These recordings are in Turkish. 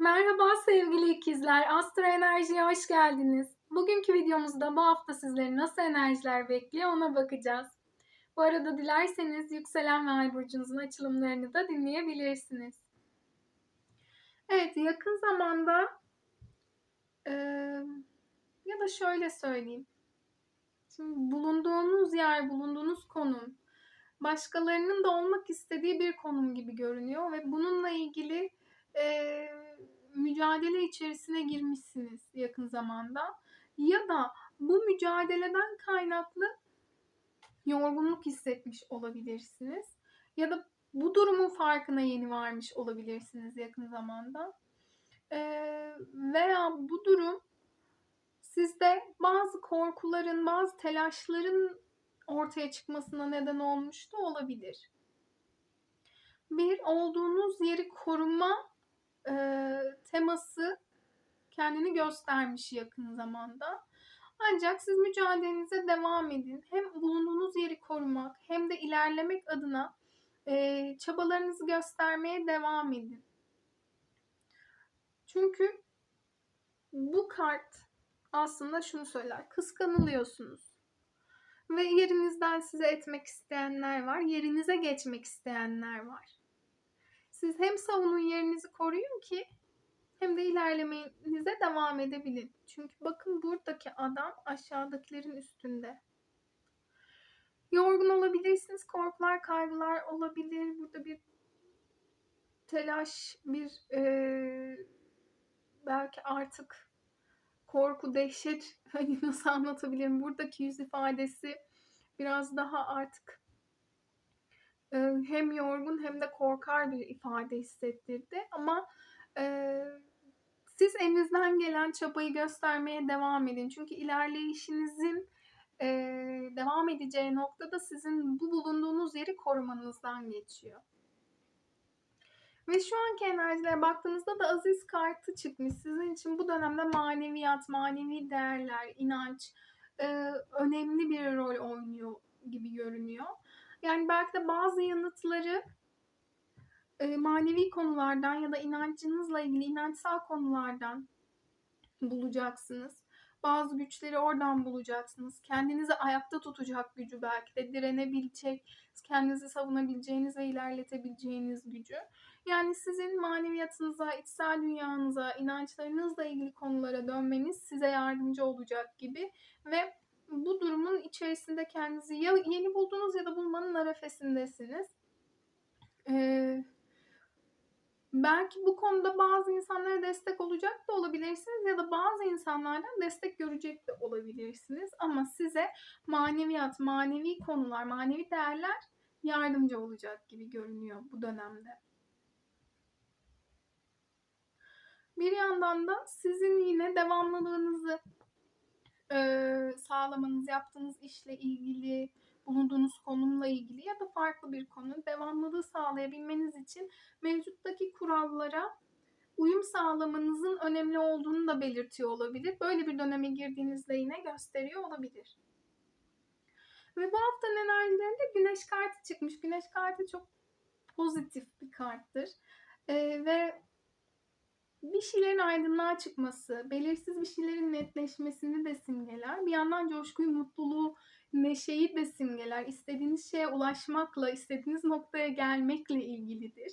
Merhaba sevgili ikizler, Astro Enerji'ye hoş geldiniz. Bugünkü videomuzda bu hafta sizleri nasıl enerjiler bekliyor ona bakacağız. Bu arada dilerseniz yükselen ve ay burcunuzun açılımlarını da dinleyebilirsiniz. Evet, yakın zamanda eee, ya da şöyle söyleyeyim. Şimdi bulunduğunuz yer, bulunduğunuz konum başkalarının da olmak istediği bir konum gibi görünüyor ve bununla ilgili eee, mücadele içerisine girmişsiniz yakın zamanda. Ya da bu mücadeleden kaynaklı yorgunluk hissetmiş olabilirsiniz. Ya da bu durumun farkına yeni varmış olabilirsiniz yakın zamanda. Eee, veya bu durum sizde bazı korkuların, bazı telaşların ortaya çıkmasına neden olmuş da olabilir. Bir olduğunuz yeri koruma e, teması kendini göstermiş yakın zamanda. Ancak siz mücadelenize devam edin. Hem bulunduğunuz yeri korumak hem de ilerlemek adına e, çabalarınızı göstermeye devam edin. Çünkü bu kart aslında şunu söyler. Kıskanılıyorsunuz. Ve yerinizden size etmek isteyenler var. Yerinize geçmek isteyenler var. Siz hem savunun yerinizi koruyun ki hem de ilerlemenize devam edebilin. Çünkü bakın buradaki adam aşağıdakilerin üstünde. Yorgun olabilirsiniz, korkular, kaygılar olabilir. Burada bir telaş, bir eee, belki artık korku, dehşet hani nasıl anlatabilirim? Buradaki yüz ifadesi biraz daha artık e, hem yorgun hem de korkar bir ifade hissettirdi. Ama e, siz elinizden gelen çabayı göstermeye devam edin. Çünkü ilerleyişinizin e, devam edeceği noktada sizin bu bulunduğunuz yeri korumanızdan geçiyor. Ve şu anki enerjilere baktığınızda da aziz kartı çıkmış. Sizin için bu dönemde maneviyat, manevi değerler, inanç e, önemli bir rol oynuyor gibi görünüyor. Yani belki de bazı yanıtları e, manevi konulardan ya da inancınızla ilgili inançsal konulardan bulacaksınız. Bazı güçleri oradan bulacaksınız. Kendinizi ayakta tutacak gücü belki de direnebilecek, kendinizi savunabileceğiniz ve ilerletebileceğiniz gücü. Yani sizin maneviyatınıza, içsel dünyanıza, inançlarınızla ilgili konulara dönmeniz size yardımcı olacak gibi ve bu durumun içerisinde kendinizi ya yeni buldunuz ya da bulmanın arefesindesiniz. Ee, belki bu konuda bazı insanlara destek olacak da olabilirsiniz ya da bazı insanlardan destek görecek de olabilirsiniz. Ama size maneviyat, manevi konular, manevi değerler yardımcı olacak gibi görünüyor bu dönemde. Bir yandan da sizin yine devamlılığınızı e, sağlamanız, yaptığınız işle ilgili, bulunduğunuz konumla ilgili ya da farklı bir konu devamlılığı sağlayabilmeniz için mevcuttaki kurallara uyum sağlamanızın önemli olduğunu da belirtiyor olabilir. Böyle bir döneme girdiğinizde yine gösteriyor olabilir. Ve bu haftanın enerjilerinde güneş kartı çıkmış. Güneş kartı çok pozitif bir karttır. Ee, ve bir şeylerin aydınlığa çıkması, belirsiz bir şeylerin netleşmesini de simgeler. Bir yandan coşkuyu, mutluluğu, neşeyi de simgeler. İstediğiniz şeye ulaşmakla, istediğiniz noktaya gelmekle ilgilidir.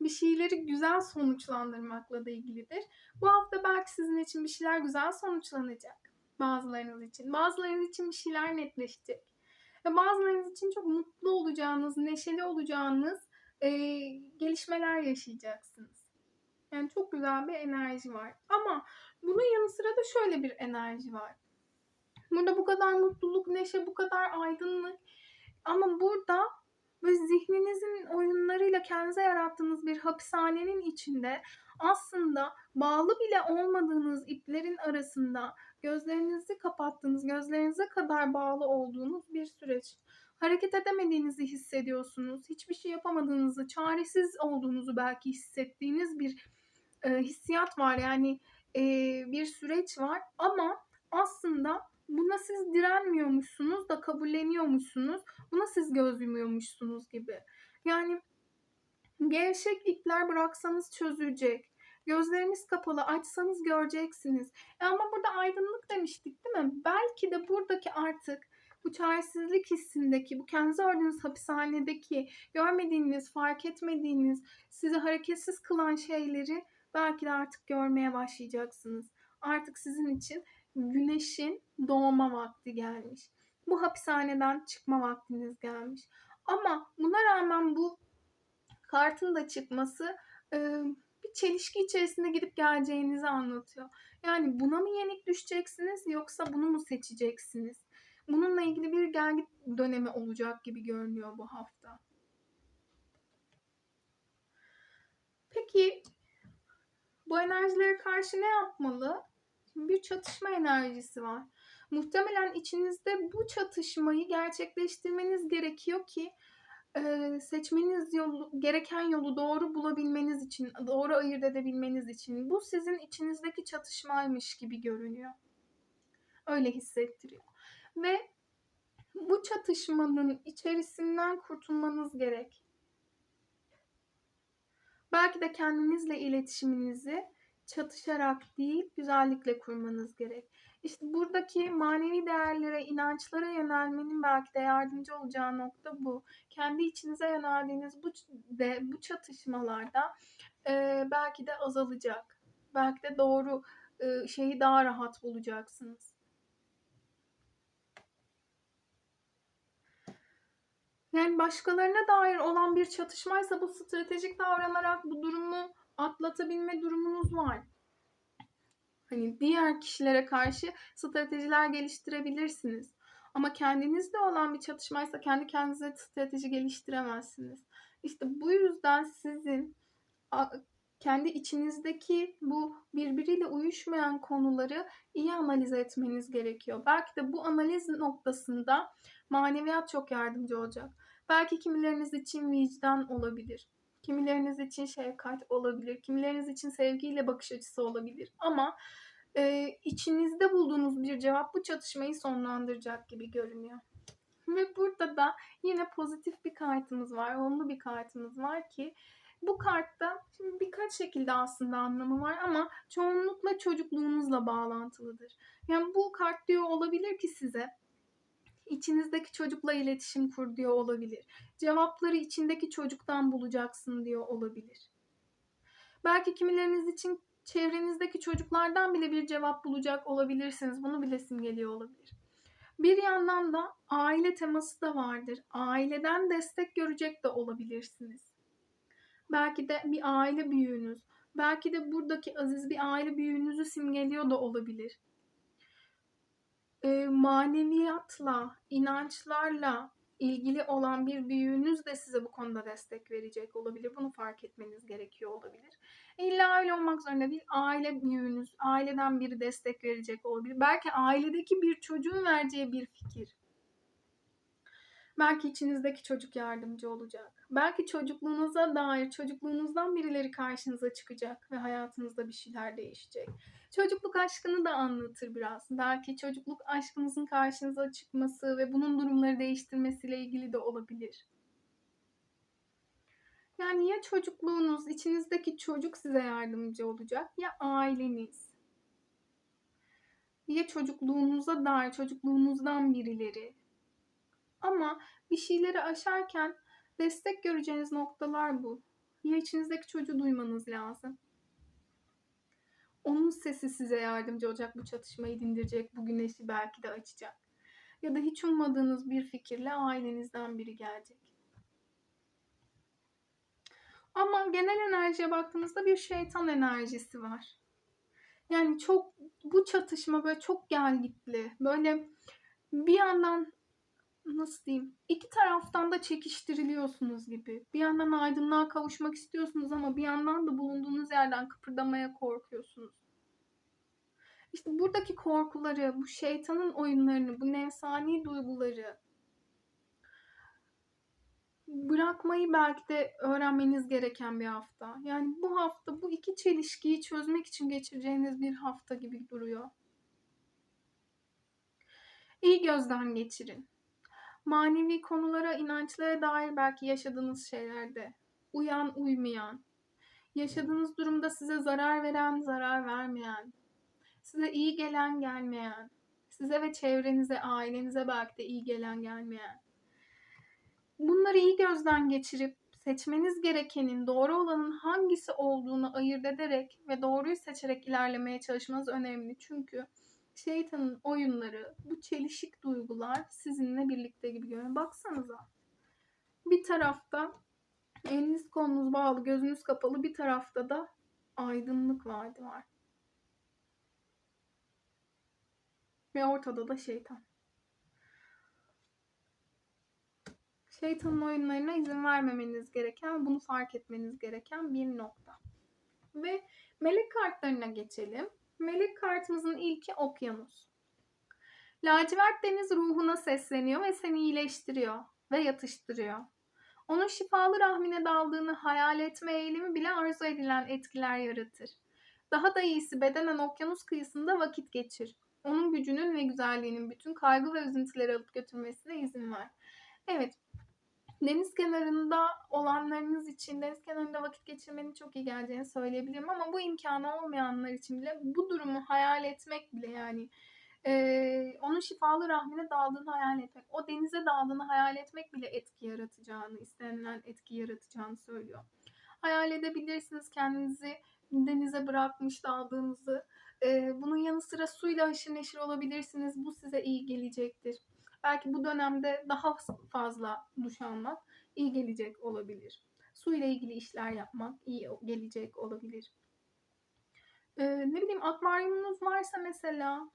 Bir şeyleri güzel sonuçlandırmakla da ilgilidir. Bu hafta belki sizin için bir şeyler güzel sonuçlanacak. Bazılarınız için. Bazılarınız için bir şeyler netleşecek. Ve bazılarınız için çok mutlu olacağınız, neşeli olacağınız e, gelişmeler yaşayacaksınız. Yani çok güzel bir enerji var. Ama bunun yanı sıra da şöyle bir enerji var. Burada bu kadar mutluluk, neşe, bu kadar aydınlık. Ama burada ve zihninizin oyunlarıyla kendinize yarattığınız bir hapishanenin içinde aslında bağlı bile olmadığınız iplerin arasında gözlerinizi kapattığınız, gözlerinize kadar bağlı olduğunuz bir süreç. Hareket edemediğinizi hissediyorsunuz. Hiçbir şey yapamadığınızı, çaresiz olduğunuzu belki hissettiğiniz bir e, hissiyat var. Yani e, bir süreç var ama aslında buna siz direnmiyormuşsunuz da kabulleniyormuşsunuz. Buna siz göz yumuyormuşsunuz gibi. Yani gevşek ipler bıraksanız çözülecek. Gözleriniz kapalı. Açsanız göreceksiniz. E ama burada aydınlık demiştik değil mi? Belki de buradaki artık bu çaresizlik hissindeki, bu kendinizi gördüğünüz hapishanedeki, görmediğiniz, fark etmediğiniz, sizi hareketsiz kılan şeyleri belki de artık görmeye başlayacaksınız. Artık sizin için güneşin doğma vakti gelmiş. Bu hapishaneden çıkma vaktiniz gelmiş. Ama buna rağmen bu kartın da çıkması e, bir çelişki içerisinde gidip geleceğinizi anlatıyor. Yani buna mı yenik düşeceksiniz yoksa bunu mu seçeceksiniz? Bununla ilgili bir gelgit dönemi olacak gibi görünüyor bu hafta. Peki bu enerjilere karşı ne yapmalı? Şimdi bir çatışma enerjisi var. Muhtemelen içinizde bu çatışmayı gerçekleştirmeniz gerekiyor ki e, seçmeniz yolu, gereken yolu doğru bulabilmeniz için, doğru ayırt edebilmeniz için. Bu sizin içinizdeki çatışmaymış gibi görünüyor. Öyle hissettiriyor. Ve bu çatışmanın içerisinden kurtulmanız gerek. Belki de kendinizle iletişiminizi çatışarak değil, güzellikle kurmanız gerek. İşte buradaki manevi değerlere, inançlara yönelmenin belki de yardımcı olacağı nokta bu. Kendi içinize yöneldiğiniz bu de bu çatışmalarda e, belki de azalacak. Belki de doğru e, şeyi daha rahat bulacaksınız. Yani başkalarına dair olan bir çatışmaysa bu stratejik davranarak bu durumu atlatabilme durumunuz var. Hani diğer kişilere karşı stratejiler geliştirebilirsiniz. Ama kendinizde olan bir çatışmaysa kendi kendinize strateji geliştiremezsiniz. İşte bu yüzden sizin kendi içinizdeki bu birbiriyle uyuşmayan konuları iyi analiz etmeniz gerekiyor. Belki de bu analiz noktasında maneviyat çok yardımcı olacak. Belki kimileriniz için vicdan olabilir. Kimileriniz için şefkat olabilir. Kimileriniz için sevgiyle bakış açısı olabilir. Ama e, içinizde bulduğunuz bir cevap bu çatışmayı sonlandıracak gibi görünüyor. Ve burada da yine pozitif bir kartımız var. Olumlu bir kartımız var ki bu kartta şimdi birkaç şekilde aslında anlamı var ama çoğunlukla çocukluğunuzla bağlantılıdır. Yani bu kart diyor olabilir ki size içinizdeki çocukla iletişim kur diyor olabilir. Cevapları içindeki çocuktan bulacaksın diyor olabilir. Belki kimileriniz için çevrenizdeki çocuklardan bile bir cevap bulacak olabilirsiniz. Bunu bile simgeliyor olabilir. Bir yandan da aile teması da vardır. Aileden destek görecek de olabilirsiniz. Belki de bir aile büyüğünüz, belki de buradaki aziz bir aile büyüğünüzü simgeliyor da olabilir. E, maneviyatla, inançlarla ilgili olan bir büyüğünüz de size bu konuda destek verecek olabilir. Bunu fark etmeniz gerekiyor olabilir. İlla öyle olmak zorunda değil. Aile büyüğünüz, aileden biri destek verecek olabilir. Belki ailedeki bir çocuğun vereceği bir fikir. Belki içinizdeki çocuk yardımcı olacak. Belki çocukluğunuza dair çocukluğunuzdan birileri karşınıza çıkacak ve hayatınızda bir şeyler değişecek. Çocukluk aşkını da anlatır biraz. Belki çocukluk aşkınızın karşınıza çıkması ve bunun durumları değiştirmesiyle ilgili de olabilir. Yani ya çocukluğunuz, içinizdeki çocuk size yardımcı olacak ya aileniz. Ya çocukluğunuza dair çocukluğunuzdan birileri. Ama bir şeyleri aşarken destek göreceğiniz noktalar bu. Ya içinizdeki çocuğu duymanız lazım. Onun sesi size yardımcı olacak, bu çatışmayı dindirecek, bu güneşi belki de açacak. Ya da hiç ummadığınız bir fikirle ailenizden biri gelecek. Ama genel enerjiye baktığınızda bir şeytan enerjisi var. Yani çok bu çatışma böyle çok gelgitli. Böyle bir yandan nasıl diyeyim iki taraftan da çekiştiriliyorsunuz gibi. Bir yandan aydınlığa kavuşmak istiyorsunuz ama bir yandan da bulunduğunuz yerden kıpırdamaya korkuyorsunuz. İşte buradaki korkuları, bu şeytanın oyunlarını, bu nefsani duyguları bırakmayı belki de öğrenmeniz gereken bir hafta. Yani bu hafta bu iki çelişkiyi çözmek için geçireceğiniz bir hafta gibi duruyor. İyi gözden geçirin manevi konulara, inançlara dair belki yaşadığınız şeylerde uyan, uymayan Yaşadığınız durumda size zarar veren, zarar vermeyen, size iyi gelen, gelmeyen, size ve çevrenize, ailenize belki de iyi gelen, gelmeyen. Bunları iyi gözden geçirip seçmeniz gerekenin doğru olanın hangisi olduğunu ayırt ederek ve doğruyu seçerek ilerlemeye çalışmanız önemli. Çünkü şeytanın oyunları, bu çelişik duygular sizinle birlikte gibi görünüyor. Baksanıza. Bir tarafta eliniz kolunuz bağlı, gözünüz kapalı, bir tarafta da aydınlık vaadi var. Ve ortada da şeytan. Şeytanın oyunlarına izin vermemeniz gereken, bunu fark etmeniz gereken bir nokta. Ve melek kartlarına geçelim. Melek kartımızın ilki okyanus. Lacivert deniz ruhuna sesleniyor ve seni iyileştiriyor ve yatıştırıyor. Onun şifalı rahmine daldığını hayal etme eğilimi bile arzu edilen etkiler yaratır. Daha da iyisi bedenen okyanus kıyısında vakit geçir. Onun gücünün ve güzelliğinin bütün kaygı ve üzüntüleri alıp götürmesine izin ver. Evet, deniz kenarında olanlarınız için deniz kenarında vakit geçirmenin çok iyi geleceğini söyleyebilirim ama bu imkanı olmayanlar için bile bu durumu hayal etmek bile yani e, onun şifalı rahmine daldığını hayal etmek, o denize daldığını hayal etmek bile etki yaratacağını, istenilen etki yaratacağını söylüyor. Hayal edebilirsiniz kendinizi denize bırakmış daldığınızı. E, bunun yanı sıra suyla haşır neşir olabilirsiniz. Bu size iyi gelecektir. Belki bu dönemde daha fazla duş almak iyi gelecek olabilir. Su ile ilgili işler yapmak iyi gelecek olabilir. Ee, ne bileyim akvaryumunuz varsa mesela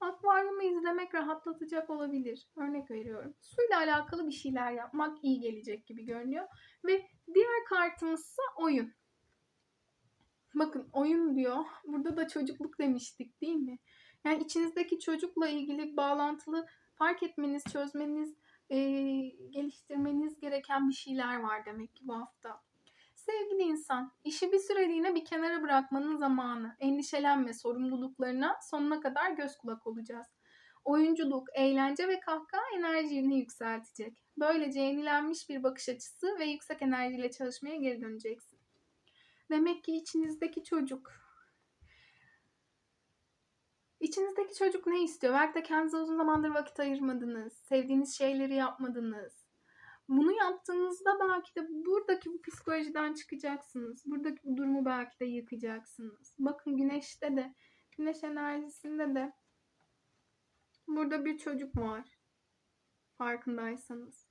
akvaryumu izlemek rahatlatacak olabilir. Örnek veriyorum. Suyla alakalı bir şeyler yapmak iyi gelecek gibi görünüyor. Ve diğer kartımızsa oyun. Bakın oyun diyor. Burada da çocukluk demiştik değil mi? Yani içinizdeki çocukla ilgili bağlantılı fark etmeniz, çözmeniz, e, geliştirmeniz gereken bir şeyler var demek ki bu hafta. Sevgili insan, işi bir süreliğine bir kenara bırakmanın zamanı. Endişelenme, sorumluluklarına sonuna kadar göz kulak olacağız. Oyunculuk, eğlence ve kahkaha enerjini yükseltecek. Böylece yenilenmiş bir bakış açısı ve yüksek enerjiyle çalışmaya geri döneceksin. Demek ki içinizdeki çocuk İçinizdeki çocuk ne istiyor? Belki de kendinize uzun zamandır vakit ayırmadınız. Sevdiğiniz şeyleri yapmadınız. Bunu yaptığınızda belki de buradaki bu psikolojiden çıkacaksınız. Buradaki bu durumu belki de yıkacaksınız. Bakın güneşte de, güneş enerjisinde de burada bir çocuk var. Farkındaysanız.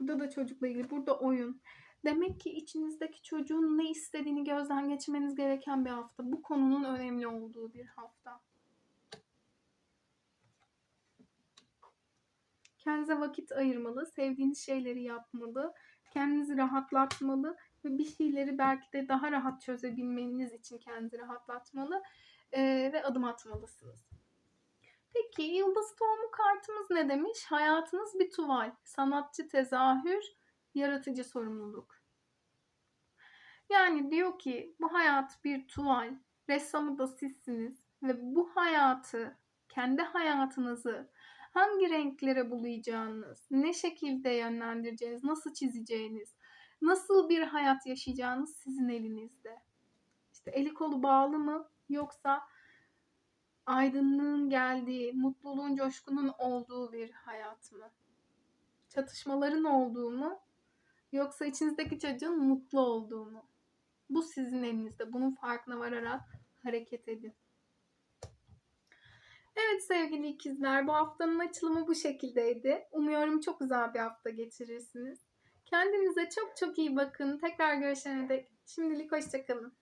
Burada da çocukla ilgili. Burada oyun. Demek ki içinizdeki çocuğun ne istediğini gözden geçirmeniz gereken bir hafta. Bu konunun önemli olduğu bir hafta. Kendinize vakit ayırmalı, sevdiğiniz şeyleri yapmalı, kendinizi rahatlatmalı ve bir şeyleri belki de daha rahat çözebilmeniz için kendinizi rahatlatmalı e, ve adım atmalısınız. Peki yıldız tohumu kartımız ne demiş? Hayatınız bir tuval, sanatçı tezahür, yaratıcı sorumluluk. Yani diyor ki bu hayat bir tuval, ressamı da sizsiniz ve bu hayatı, kendi hayatınızı hangi renklere bulayacağınız, ne şekilde yönlendireceğiniz, nasıl çizeceğiniz, nasıl bir hayat yaşayacağınız sizin elinizde. İşte eli kolu bağlı mı yoksa aydınlığın geldiği, mutluluğun, coşkunun olduğu bir hayat mı? Çatışmaların olduğu mu? Yoksa içinizdeki çocuğun mutlu olduğu mu? Bu sizin elinizde. Bunun farkına vararak hareket edin. Evet sevgili ikizler bu haftanın açılımı bu şekildeydi. Umuyorum çok güzel bir hafta geçirirsiniz. Kendinize çok çok iyi bakın. Tekrar görüşene dek şimdilik hoşçakalın.